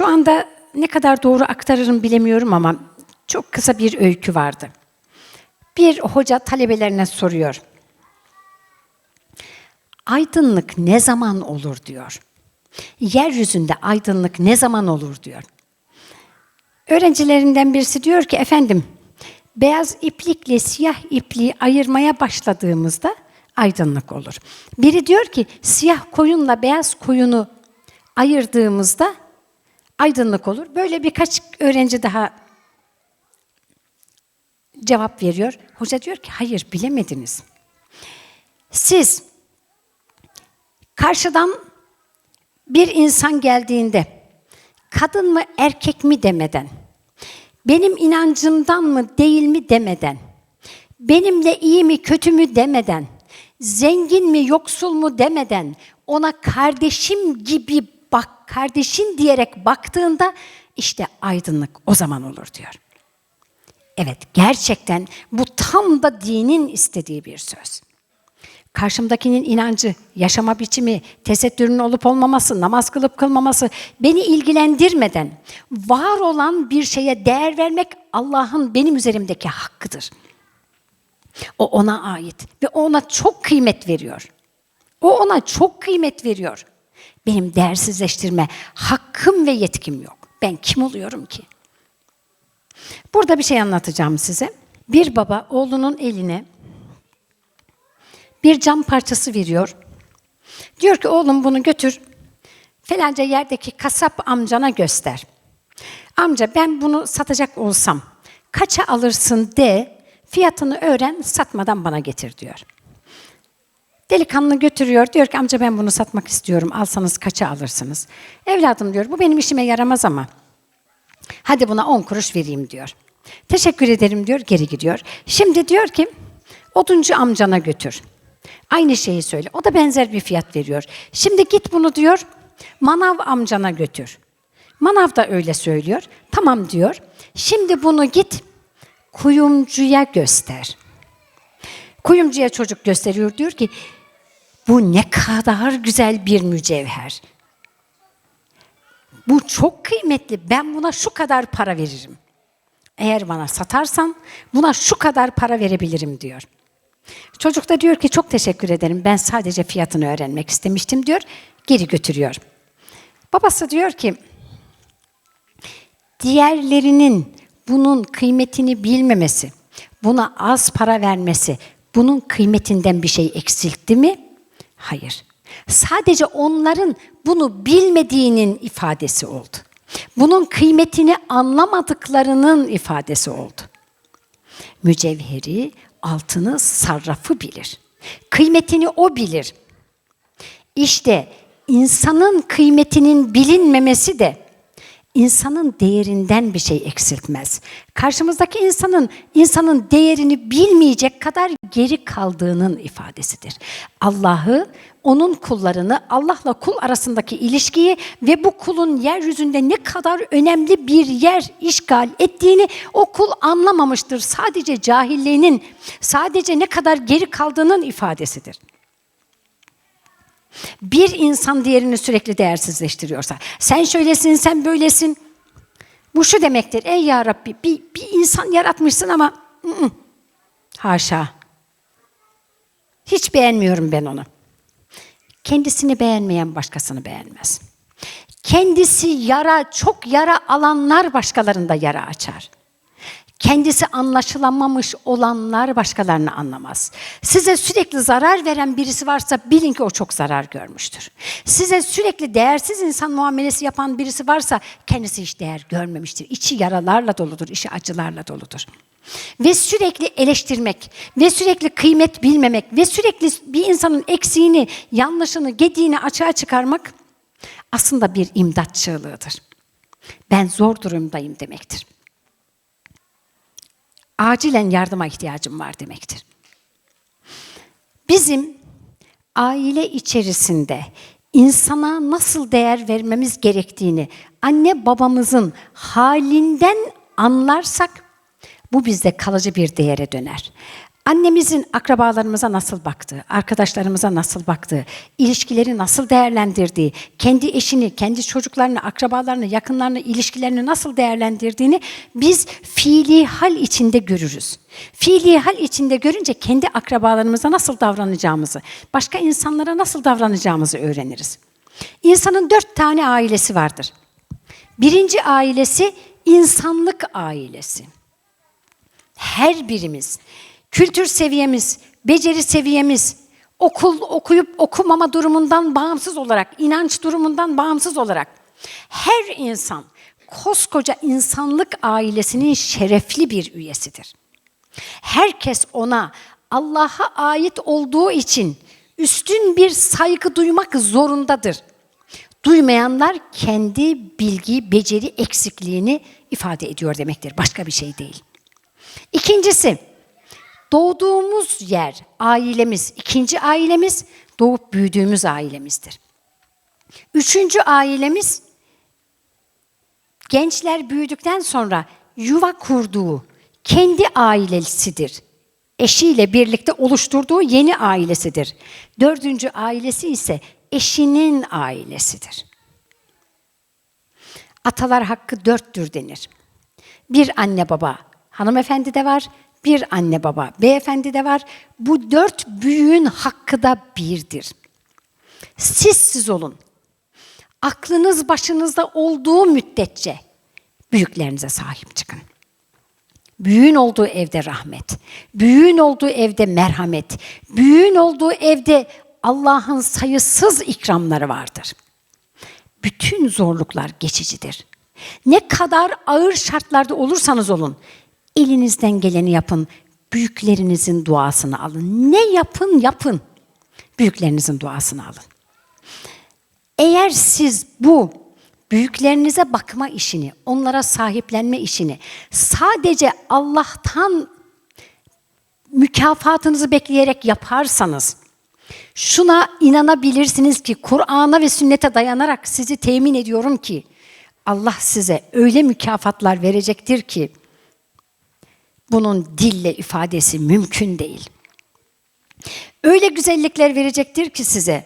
Şu anda ne kadar doğru aktarırım bilemiyorum ama çok kısa bir öykü vardı. Bir hoca talebelerine soruyor. Aydınlık ne zaman olur diyor. Yeryüzünde aydınlık ne zaman olur diyor. Öğrencilerinden birisi diyor ki efendim beyaz iplikle siyah ipliği ayırmaya başladığımızda aydınlık olur. Biri diyor ki siyah koyunla beyaz koyunu ayırdığımızda aydınlık olur. Böyle birkaç öğrenci daha cevap veriyor. Hoca diyor ki hayır bilemediniz. Siz karşıdan bir insan geldiğinde kadın mı erkek mi demeden, benim inancımdan mı değil mi demeden, benimle iyi mi kötü mü demeden, zengin mi yoksul mu demeden, ona kardeşim gibi bak, kardeşin diyerek baktığında işte aydınlık o zaman olur diyor. Evet, gerçekten bu tam da dinin istediği bir söz. Karşımdakinin inancı, yaşama biçimi, tesettürün olup olmaması, namaz kılıp kılmaması beni ilgilendirmeden var olan bir şeye değer vermek Allah'ın benim üzerimdeki hakkıdır. O ona ait ve ona çok kıymet veriyor. O ona çok kıymet veriyor. Benim değersizleştirme hakkım ve yetkim yok. Ben kim oluyorum ki? Burada bir şey anlatacağım size. Bir baba oğlunun eline bir cam parçası veriyor. Diyor ki oğlum bunu götür falanca yerdeki kasap amcana göster. Amca ben bunu satacak olsam kaça alırsın de fiyatını öğren satmadan bana getir diyor. Delikanlı götürüyor diyor ki amca ben bunu satmak istiyorum alsanız kaça alırsınız. Evladım diyor bu benim işime yaramaz ama hadi buna 10 kuruş vereyim diyor. Teşekkür ederim diyor geri gidiyor. Şimdi diyor ki oduncu amcana götür. Aynı şeyi söyle. O da benzer bir fiyat veriyor. Şimdi git bunu diyor manav amcana götür. Manav da öyle söylüyor. Tamam diyor. Şimdi bunu git kuyumcuya göster. Kuyumcuya çocuk gösteriyor diyor ki bu ne kadar güzel bir mücevher. Bu çok kıymetli. Ben buna şu kadar para veririm. Eğer bana satarsan buna şu kadar para verebilirim diyor. Çocuk da diyor ki çok teşekkür ederim. Ben sadece fiyatını öğrenmek istemiştim diyor. Geri götürüyor. Babası diyor ki diğerlerinin bunun kıymetini bilmemesi, buna az para vermesi, bunun kıymetinden bir şey eksiltti mi? Hayır. Sadece onların bunu bilmediğinin ifadesi oldu. Bunun kıymetini anlamadıklarının ifadesi oldu. Mücevheri, altını, sarrafı bilir. Kıymetini o bilir. İşte insanın kıymetinin bilinmemesi de insanın değerinden bir şey eksiltmez. Karşımızdaki insanın insanın değerini bilmeyecek kadar geri kaldığının ifadesidir. Allah'ı, onun kullarını, Allah'la kul arasındaki ilişkiyi ve bu kulun yeryüzünde ne kadar önemli bir yer işgal ettiğini o kul anlamamıştır. Sadece cahilliğinin, sadece ne kadar geri kaldığının ifadesidir. Bir insan diğerini sürekli değersizleştiriyorsa, sen şöylesin, sen böylesin. Bu şu demektir, ey ya Rabbi bir, bir insan yaratmışsın ama ı -ı, haşa. Hiç beğenmiyorum ben onu. Kendisini beğenmeyen başkasını beğenmez. Kendisi yara, çok yara alanlar başkalarında yara açar. Kendisi anlaşılamamış olanlar başkalarını anlamaz. Size sürekli zarar veren birisi varsa bilin ki o çok zarar görmüştür. Size sürekli değersiz insan muamelesi yapan birisi varsa kendisi hiç değer görmemiştir. İçi yaralarla doludur, içi acılarla doludur. Ve sürekli eleştirmek ve sürekli kıymet bilmemek ve sürekli bir insanın eksiğini, yanlışını, gediğini açığa çıkarmak aslında bir imdat çığlığıdır. Ben zor durumdayım demektir acilen yardıma ihtiyacım var demektir. Bizim aile içerisinde insana nasıl değer vermemiz gerektiğini anne babamızın halinden anlarsak bu bizde kalıcı bir değere döner. Annemizin akrabalarımıza nasıl baktığı, arkadaşlarımıza nasıl baktığı, ilişkileri nasıl değerlendirdiği, kendi eşini, kendi çocuklarını, akrabalarını, yakınlarını, ilişkilerini nasıl değerlendirdiğini biz fiili hal içinde görürüz. Fiili hal içinde görünce kendi akrabalarımıza nasıl davranacağımızı, başka insanlara nasıl davranacağımızı öğreniriz. İnsanın dört tane ailesi vardır. Birinci ailesi insanlık ailesi. Her birimiz, kültür seviyemiz, beceri seviyemiz, okul okuyup okumama durumundan bağımsız olarak, inanç durumundan bağımsız olarak her insan koskoca insanlık ailesinin şerefli bir üyesidir. Herkes ona Allah'a ait olduğu için üstün bir saygı duymak zorundadır. Duymayanlar kendi bilgi, beceri eksikliğini ifade ediyor demektir. Başka bir şey değil. İkincisi, doğduğumuz yer, ailemiz, ikinci ailemiz doğup büyüdüğümüz ailemizdir. Üçüncü ailemiz gençler büyüdükten sonra yuva kurduğu kendi ailesidir. Eşiyle birlikte oluşturduğu yeni ailesidir. Dördüncü ailesi ise eşinin ailesidir. Atalar hakkı dörttür denir. Bir anne baba hanımefendi de var, bir anne baba beyefendi de var. Bu dört büyüğün hakkı da birdir. Siz siz olun. Aklınız başınızda olduğu müddetçe büyüklerinize sahip çıkın. Büyüğün olduğu evde rahmet, büyüğün olduğu evde merhamet, büyüğün olduğu evde Allah'ın sayısız ikramları vardır. Bütün zorluklar geçicidir. Ne kadar ağır şartlarda olursanız olun, elinizden geleni yapın. Büyüklerinizin duasını alın. Ne yapın yapın. Büyüklerinizin duasını alın. Eğer siz bu büyüklerinize bakma işini, onlara sahiplenme işini sadece Allah'tan mükafatınızı bekleyerek yaparsanız, şuna inanabilirsiniz ki Kur'an'a ve sünnete dayanarak sizi temin ediyorum ki Allah size öyle mükafatlar verecektir ki bunun dille ifadesi mümkün değil. Öyle güzellikler verecektir ki size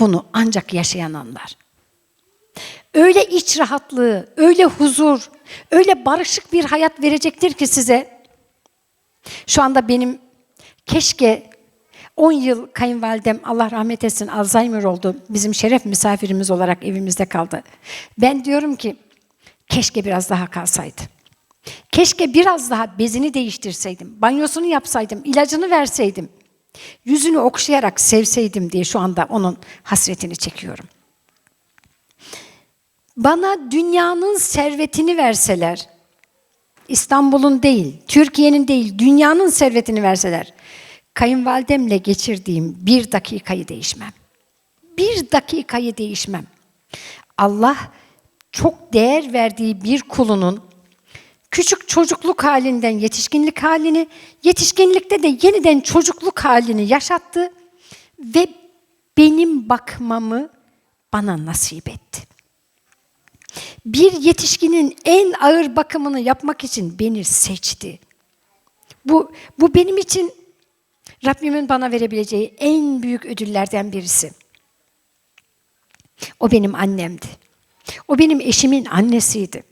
bunu ancak yaşayan anlar. Öyle iç rahatlığı, öyle huzur, öyle barışık bir hayat verecektir ki size. Şu anda benim keşke 10 yıl kayınvalidem Allah rahmet etsin Alzheimer oldu. Bizim şeref misafirimiz olarak evimizde kaldı. Ben diyorum ki keşke biraz daha kalsaydı. Keşke biraz daha bezini değiştirseydim, banyosunu yapsaydım, ilacını verseydim. Yüzünü okşayarak sevseydim diye şu anda onun hasretini çekiyorum. Bana dünyanın servetini verseler, İstanbul'un değil, Türkiye'nin değil, dünyanın servetini verseler, kayınvalidemle geçirdiğim bir dakikayı değişmem. Bir dakikayı değişmem. Allah çok değer verdiği bir kulunun küçük çocukluk halinden yetişkinlik halini, yetişkinlikte de yeniden çocukluk halini yaşattı ve benim bakmamı bana nasip etti. Bir yetişkinin en ağır bakımını yapmak için beni seçti. Bu, bu benim için Rabbimin bana verebileceği en büyük ödüllerden birisi. O benim annemdi. O benim eşimin annesiydi.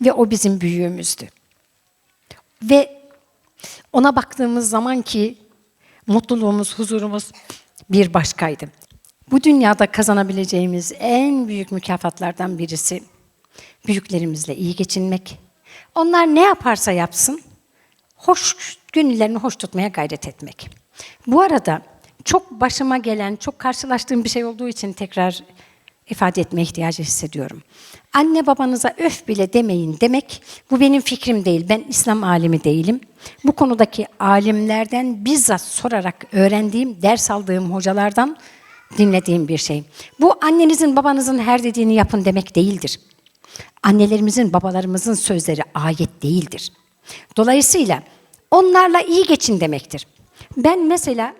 Ve o bizim büyüğümüzdü. Ve ona baktığımız zaman ki mutluluğumuz, huzurumuz bir başkaydı. Bu dünyada kazanabileceğimiz en büyük mükafatlardan birisi büyüklerimizle iyi geçinmek. Onlar ne yaparsa yapsın, hoş gönüllerini hoş tutmaya gayret etmek. Bu arada çok başıma gelen, çok karşılaştığım bir şey olduğu için tekrar ifade etme ihtiyacı hissediyorum. Anne babanıza öf bile demeyin demek, bu benim fikrim değil, ben İslam alimi değilim. Bu konudaki alimlerden bizzat sorarak öğrendiğim, ders aldığım hocalardan dinlediğim bir şey. Bu annenizin babanızın her dediğini yapın demek değildir. Annelerimizin, babalarımızın sözleri ayet değildir. Dolayısıyla onlarla iyi geçin demektir. Ben mesela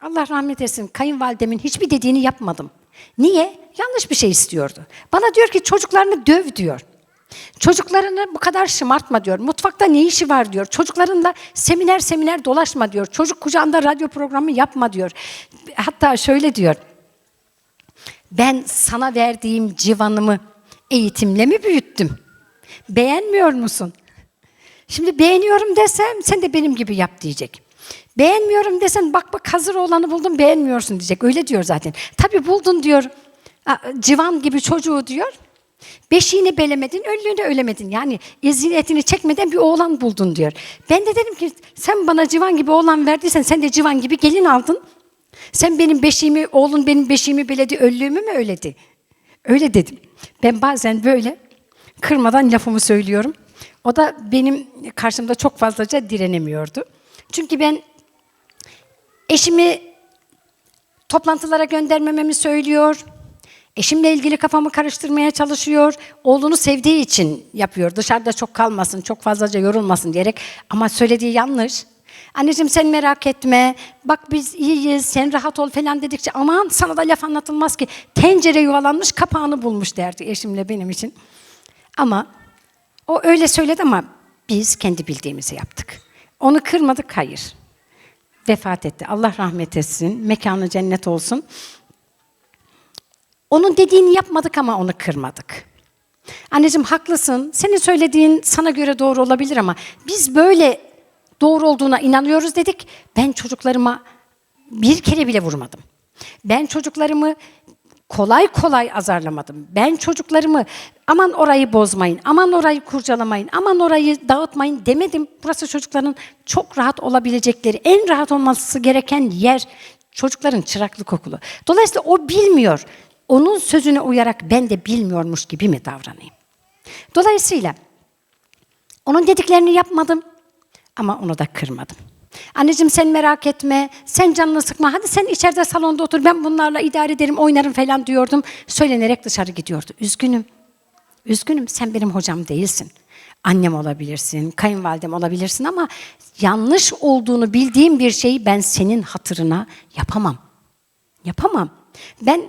Allah rahmet etsin kayınvalidemin hiçbir dediğini yapmadım. Niye? Yanlış bir şey istiyordu. Bana diyor ki çocuklarını döv diyor. Çocuklarını bu kadar şımartma diyor. Mutfakta ne işi var diyor. Çocuklarınla seminer seminer dolaşma diyor. Çocuk kucağında radyo programı yapma diyor. Hatta şöyle diyor. Ben sana verdiğim civanımı eğitimle mi büyüttüm? Beğenmiyor musun? Şimdi beğeniyorum desem sen de benim gibi yap diyecek. Beğenmiyorum desen bak bak hazır olanı buldum beğenmiyorsun diyecek. Öyle diyor zaten. Tabii buldun diyor. "Aa, Civan gibi çocuğu diyor. Beşiğini belemedin, önlüğünü ölemedin. Yani eziyetini çekmeden bir oğlan buldun diyor. Ben de dedim ki sen bana civan gibi oğlan verdiysen sen de civan gibi gelin aldın. Sen benim beşiğimi, oğlun benim beşiğimi beledi, önlüğümü mü öyledi? Öyle dedim. Ben bazen böyle kırmadan lafımı söylüyorum. O da benim karşımda çok fazlaca direnemiyordu. Çünkü ben eşimi toplantılara göndermememi söylüyor. Eşimle ilgili kafamı karıştırmaya çalışıyor. Oğlunu sevdiği için yapıyor. Dışarıda çok kalmasın, çok fazlaca yorulmasın diyerek. Ama söylediği yanlış. Anneciğim sen merak etme. Bak biz iyiyiz, sen rahat ol falan dedikçe aman sana da laf anlatılmaz ki. Tencere yuvalanmış, kapağını bulmuş derdi eşimle benim için. Ama o öyle söyledi ama biz kendi bildiğimizi yaptık. Onu kırmadık, hayır. Vefat etti. Allah rahmet etsin. Mekanı cennet olsun. Onun dediğini yapmadık ama onu kırmadık. Anneciğim haklısın. Senin söylediğin sana göre doğru olabilir ama biz böyle doğru olduğuna inanıyoruz dedik. Ben çocuklarıma bir kere bile vurmadım. Ben çocuklarımı kolay kolay azarlamadım. Ben çocuklarımı aman orayı bozmayın, aman orayı kurcalamayın, aman orayı dağıtmayın demedim. Burası çocukların çok rahat olabilecekleri, en rahat olması gereken yer çocukların çıraklık okulu. Dolayısıyla o bilmiyor. Onun sözüne uyarak ben de bilmiyormuş gibi mi davranayım? Dolayısıyla onun dediklerini yapmadım ama onu da kırmadım. Anneciğim sen merak etme, sen canını sıkma, hadi sen içeride salonda otur, ben bunlarla idare ederim, oynarım falan diyordum. Söylenerek dışarı gidiyordu. Üzgünüm, üzgünüm sen benim hocam değilsin. Annem olabilirsin, kayınvalidem olabilirsin ama yanlış olduğunu bildiğim bir şeyi ben senin hatırına yapamam. Yapamam. Ben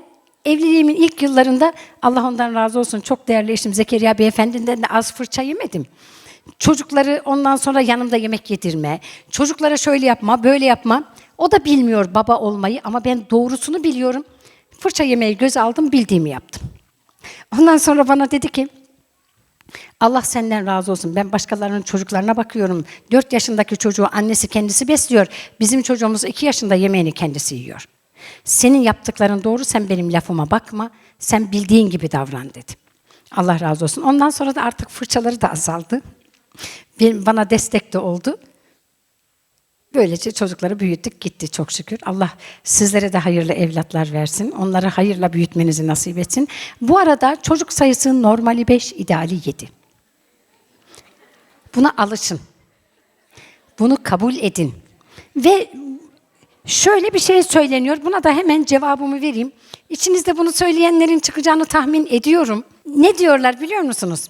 evliliğimin ilk yıllarında Allah ondan razı olsun çok değerli eşim Zekeriya Beyefendi'nden de az fırça yemedim. Çocukları ondan sonra yanımda yemek yedirme, çocuklara şöyle yapma, böyle yapma. O da bilmiyor baba olmayı ama ben doğrusunu biliyorum. Fırça yemeyi göz aldım, bildiğimi yaptım. Ondan sonra bana dedi ki, Allah senden razı olsun. Ben başkalarının çocuklarına bakıyorum. Dört yaşındaki çocuğu annesi kendisi besliyor. Bizim çocuğumuz iki yaşında yemeğini kendisi yiyor. Senin yaptıkların doğru, sen benim lafıma bakma. Sen bildiğin gibi davran dedi. Allah razı olsun. Ondan sonra da artık fırçaları da azaldı. Bana destek de oldu. Böylece çocukları büyüttük gitti çok şükür. Allah sizlere de hayırlı evlatlar versin. Onları hayırla büyütmenizi nasip etsin. Bu arada çocuk sayısı normali 5, ideali 7. Buna alışın. Bunu kabul edin. Ve şöyle bir şey söyleniyor. Buna da hemen cevabımı vereyim. İçinizde bunu söyleyenlerin çıkacağını tahmin ediyorum. Ne diyorlar biliyor musunuz?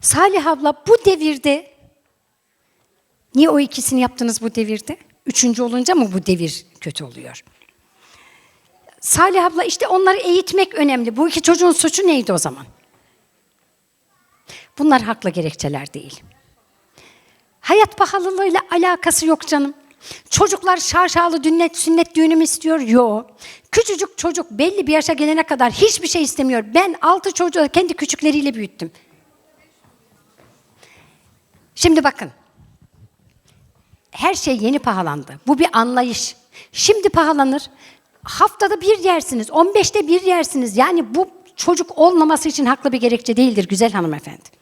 Salih abla bu devirde niye o ikisini yaptınız bu devirde? Üçüncü olunca mı bu devir kötü oluyor? Salih abla işte onları eğitmek önemli. Bu iki çocuğun suçu neydi o zaman? Bunlar haklı gerekçeler değil. Hayat pahalılığıyla alakası yok canım. Çocuklar şaşalı sünnet, sünnet düğünü mü istiyor? Yok. Küçücük çocuk belli bir yaşa gelene kadar hiçbir şey istemiyor. Ben altı çocuğu kendi küçükleriyle büyüttüm. Şimdi bakın. Her şey yeni pahalandı. Bu bir anlayış. Şimdi pahalanır. Haftada bir yersiniz, 15'te bir yersiniz. Yani bu çocuk olmaması için haklı bir gerekçe değildir güzel hanımefendi.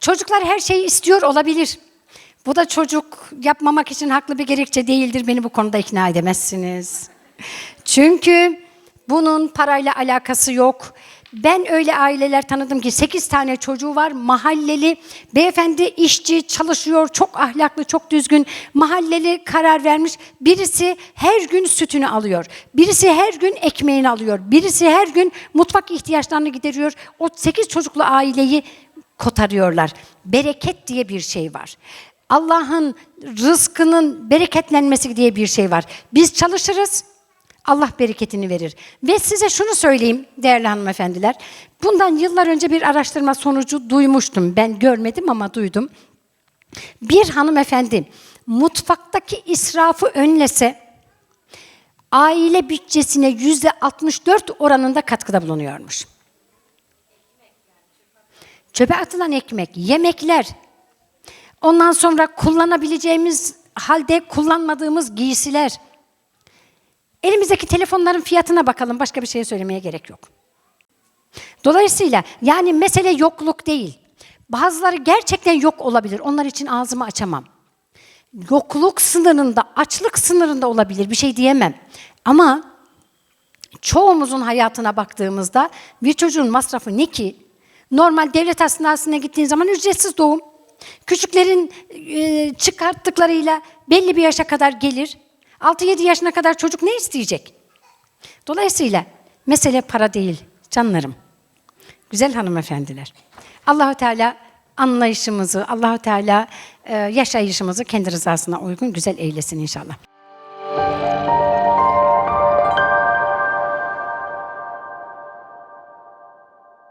Çocuklar her şeyi istiyor olabilir. Bu da çocuk yapmamak için haklı bir gerekçe değildir. Beni bu konuda ikna edemezsiniz. Çünkü bunun parayla alakası yok. Ben öyle aileler tanıdım ki 8 tane çocuğu var, mahalleli, beyefendi işçi, çalışıyor, çok ahlaklı, çok düzgün. Mahalleli karar vermiş, birisi her gün sütünü alıyor, birisi her gün ekmeğini alıyor, birisi her gün mutfak ihtiyaçlarını gideriyor. O 8 çocuklu aileyi kotarıyorlar. Bereket diye bir şey var. Allah'ın rızkının bereketlenmesi diye bir şey var. Biz çalışırız, Allah bereketini verir. Ve size şunu söyleyeyim değerli hanımefendiler. Bundan yıllar önce bir araştırma sonucu duymuştum. Ben görmedim ama duydum. Bir hanımefendi mutfaktaki israfı önlese aile bütçesine yüzde 64 oranında katkıda bulunuyormuş. Çöpe atılan ekmek, yemekler, ondan sonra kullanabileceğimiz halde kullanmadığımız giysiler. Elimizdeki telefonların fiyatına bakalım, başka bir şey söylemeye gerek yok. Dolayısıyla yani mesele yokluk değil. Bazıları gerçekten yok olabilir. Onlar için ağzımı açamam. Yokluk sınırında, açlık sınırında olabilir. Bir şey diyemem. Ama çoğumuzun hayatına baktığımızda bir çocuğun masrafı ne ki? Normal devlet hastanesine gittiğin zaman ücretsiz doğum. Küçüklerin e, çıkarttıklarıyla belli bir yaşa kadar gelir. 6-7 yaşına kadar çocuk ne isteyecek? Dolayısıyla mesele para değil canlarım. Güzel hanımefendiler. Allahu Teala anlayışımızı, Allahu Teala e, yaşayışımızı kendi rızasına uygun güzel eylesin inşallah.